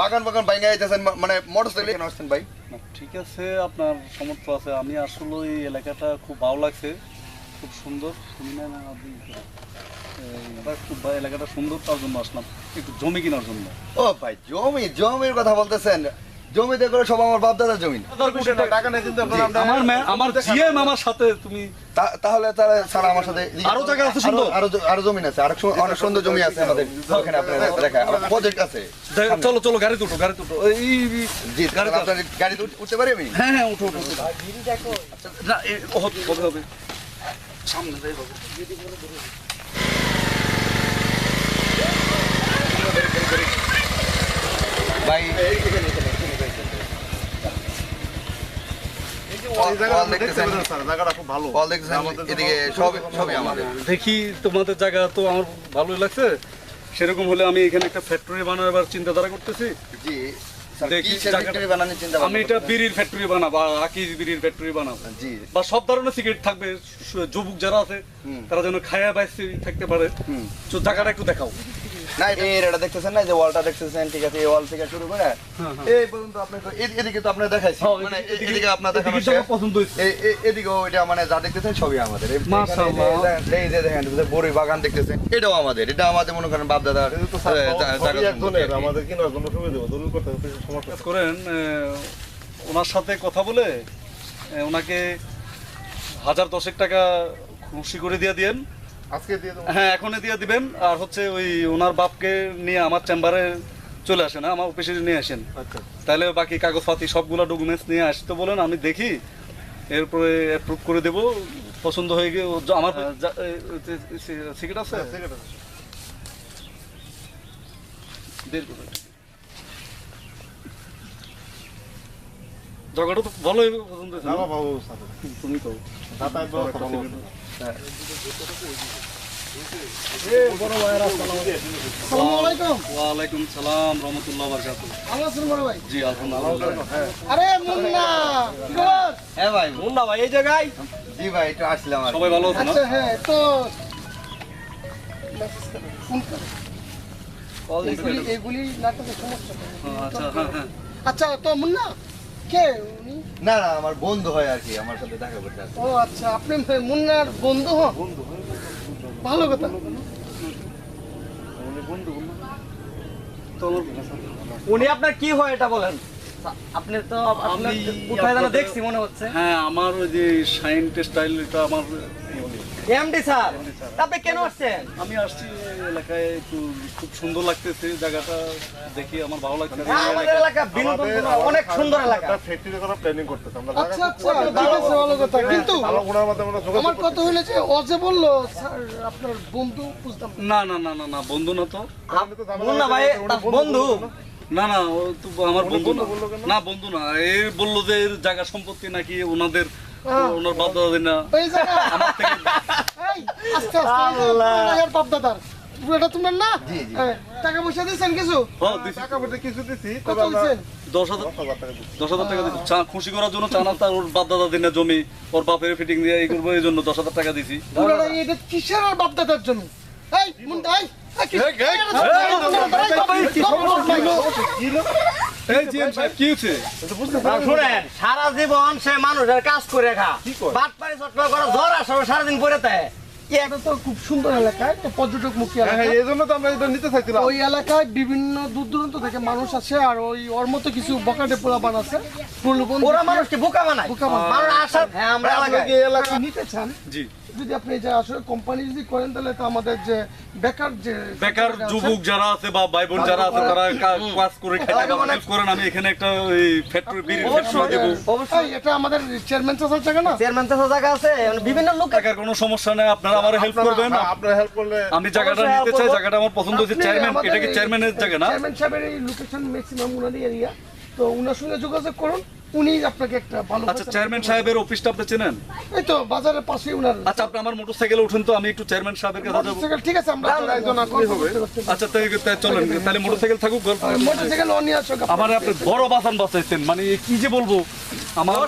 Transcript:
বাগান বাগান বাইঙ্গা আইতেছেন মানে মোটরসাইকেল কেন আসছেন ভাই? ঠিক আছে আপনার সমর্থ আছে। আমি আসলে এই এলাকাটা খুব ভালো লাগছে খুব সুন্দর। শুনি না না খুব এলাকাটা সুন্দর তার জন্য আসলাম একটু জমি কেনার জন্য। ও ভাই জমি জমির কথা বলতেছেন। জমিতে করে সব আমার বাপ দাদার জমি আমরা আমার জিএম আমার সাথে তুমি তাহলে তাহলে স্যার আমার সাথে আরও জায়গা আছে সুন্দর? আরও আরো- জমি আছে। আরও অনেক সুন্দর জমি আছে আমাদের ওখানে আপনার দেখা প্রজেক্ট আছে। চলো চলো গাড়ি দুটো গাড়ি দুটো এই জি আপনার গাড়িতে উঠতে পারি আমি? হ্যাঁ হ্যাঁ উঠো উঠো। আচ্ছা, না হবে হবে সামনে যাই হবে ভাই এই জায়গাটা কল আপনি দেখতে দেখতেছেন পেলেন স্যার জায়গাটা খুব ভালো কল দেখতেছেন আমাদের এদিকে সবই সবই আমাদের দেখি তোমাদের জায়গা তো আমার ভালোই লাগছে। সেরকম হলে আমি এখানে একটা ফ্যাক্টরি বানাবার চিন্তাধারা করতেছি। জি দেখি কিসের জায়গাটা- factory বানানোর চিন্তা আমি এটা বিড়ির ফ্যাক্টরি বানাবো আর বিড়ির ফ্যাক্টরি বানাবো। বা সব ধরনের সিগারেট থাকবে যুবক যারা আছে তারা যেন খায়া বাইসে থাকতে পারে। তো জায়গাটা একটু দেখাও। না এটা দেখতেছেন না যে ওয়ালটা দেখতেছেন ঠিক আছে এই ওয়াল থেকে শুরু করে। এই পর্যন্ত আপনাকে এদিকে তো আপনার দেখাইছি মানে এদিকে- আপনার দেখানো এদিকে জায়গা শেষ। পছন্দ হয়েছে এই- এই- মানে যা দেখতেছেন সবই আমাদের এই- এখানে মাশাআল্লাহ। এই যে দেখেন- এই যে দেখেন এই যে বড়ই বাগান দেখতেছেন এটাও আমাদের এটা আমাদের মনে করেন বাপ সম্পত্তি। আমাদের কেনার সুবিধা দলিল করতে করেন ওনার সাথে কথা বলে ওনাকে হাজার দশেক টাকা খুশি করে দিয়ে দিয়েন হ্যাঁ এখনই দিয়ে দিবেন। আর হচ্ছে ওই ওনার বাপকে নিয়ে আমার চেম্বারে চলে আসেন হ্যাঁ, আমার অফিসে নিয়ে আসেন। আচ্ছা। তাহলে বাকি কাগজপাতি সবগুলো ডকুমেন্টস নিয়ে আসতে বলেন আমি দেখি। এরপরে অ্যাপ্রুভ করে দেব। পছন্দ হয়ে গিয়ে আমার সিগারেট আছে? হ্যাঁ, আছে বের করো এটা। জায়গাটা তো ভালোই পছন্দ হয়েছে। না? বাবু তুমি তো। যাতায়াত ব্যবস্থা ভালো হবে। ওয়ালাইকুম সালাম রহমতুল্লাহ বারকাতুহ জি আলহামদুলিল্লাহ। আরে মুন্না হ্যাঁ ভাই মুন্না ভাই এই জায়গায়? জি ভাই একটু আসলাম সবাই ভালো আছে আচ্ছা হ্যাঁ তো নাটকের সমস্যা। হ্যাঁ, আচ্ছা হ্যাঁ হ্যাঁ। আচ্ছা তো মুন্না কে উনি? না না আমার বন্ধু হয় আর কি আমার সাথে দেখা করতে আসে। ও আচ্ছা আপনি মুন্নার বন্ধু হন? ভালো কথা। তো আমার উনি আপনার কি হয় এটা বলেন? আপনি তো আপনার আমি দানা দেখছি মনে হচ্ছে। হ্যাঁ আমার ওই যে শাইন টেক্সটাইল এটা আমার এমডি স্যার আপনি কেন আসছেন? আমি আসছি এলাকায় একটু খুব সুন্দর লাগতেছে জায়গাটা দেখি আমার ভালো লাগছে। আমাদের এলাকা বিনোদন অনেক সুন্দর এলাকা। একটা ফ্যাক্টরি করার প্ল্যানিং করতেছে। আমরা আচ্ছা আচ্ছা ঠিক আছে ভালো কথা। কিন্তু ভালো গুণের মধ্যে আমরা যোগাযোগ আমার কথা হইলে যে ও যে বলল স্যার আপনার বন্ধু বুঝতাম না। না না না না না বন্ধু না তো। আমি তো ঝামেলা মুন্না ভাই বন্ধু না না ও তো আমার বন্ধু না। না বন্ধু না। এই বলল যে এর জায়গা সম্পত্তি নাকি ওনাদের। ওনার বাপ দাদা না। এই জায়গা। এই আস্তে আস্তে এই বাপ দাদার এটা তোমার না? জি, জি। হ্যাঁ, টাকা পয়সা দিয়েছেন কিছু? হ্যাঁ, টাকা পয়সা কিছু দিছি কত দিয়েছেন? দশ হাজার দশ হাজার টাকা দিছি। দশ হাজার টাকা দিচ্ছি চা খুশি করার জন্য চানা তার ওর বাপ দাদা দিনে জমি ওর বাপের ফিটিং দিয়ে এই করব এই জন্য দশ হাজার টাকা দিছি। পুরোটা এটা কিসের আর বাপ দাদার জন্য এই মুন্ডা এই সারা জীবন সে মানুষের কাজ করে খা বাদ পানি চটকা করে জ্বর আসবে সারাদিন পরে তাই এটা তো খুব সুন্দর এলাকা একটা পর্যটক মুখী হ্যাঁ এলাকা। হ্যাঁ এই জন্য তো আমরা এটা নিতে চাইছিলাম। ওই এলাকায় বিভিন্ন দূর দূরান্ত থেকে মানুষ আসে আর ওই ওর মতো কিছু বকাটে পোলাপান আছে প্রলোভন ওরা মানুষকে বোকা বানায়। বোকা বানায়। মানুষ হ্যাঁ আমরা আপনি এলাকায় যে এলাকা নিতে চান। জি। যদি আপনি যে আসলে কোম্পানি যদি করেন তাহলে তো আমাদের যে বেকার যে বেকার যুবক যারা আছে বা ভাই বোন যারা আছে তারা কাজ করে খাইতে হেল্প করেন আমি এখানে একটা ওই ফ্যাক্টরি বিড়ির ফ্যাক্টরি দেবো। এই, এটা আমাদের চেয়ারম্যান জায়গা না? চেয়ারম্যান তো জায়গা আছে বিভিন্ন লোক টাকার কোনো সমস্যা নেই আপনারা আমার হেল্প করবেন। আপনারা হেল্প করলে আমি জায়গাটা নিতে চাই জায়গাটা আমার পছন্দ হচ্ছে চেয়ারম্যান এটা কি চেয়ারম্যানের জায়গা না? চেয়ারম্যান সাহেবের এই লোকেশন ম্যাক্সিমাম উনারই এরিয়া তো উনার সঙ্গে যোগাযোগ করুন উনি আপনাকে একটা ভালো আচ্ছা চেয়ারম্যান সাহেবের অফিসটা আপনি চেনেন? এই তো বাজারের পাশে উনার। আচ্ছা আপনি আমার মোটরসাইকেলে উঠুন তো আমি একটু চেয়ারম্যান সাহেবের কাছে যাব। মোটরসাইকেল ঠিক আছে আমরা একজন আচ্ছা তাই চলেন তাহলে মোটরসাইকেল থাকুক গল্প মোটরসাইকেল অনিয়ে আসো আমার আপনি বড় বাসান বাসাইছেন মানে কি যে বলব? আমার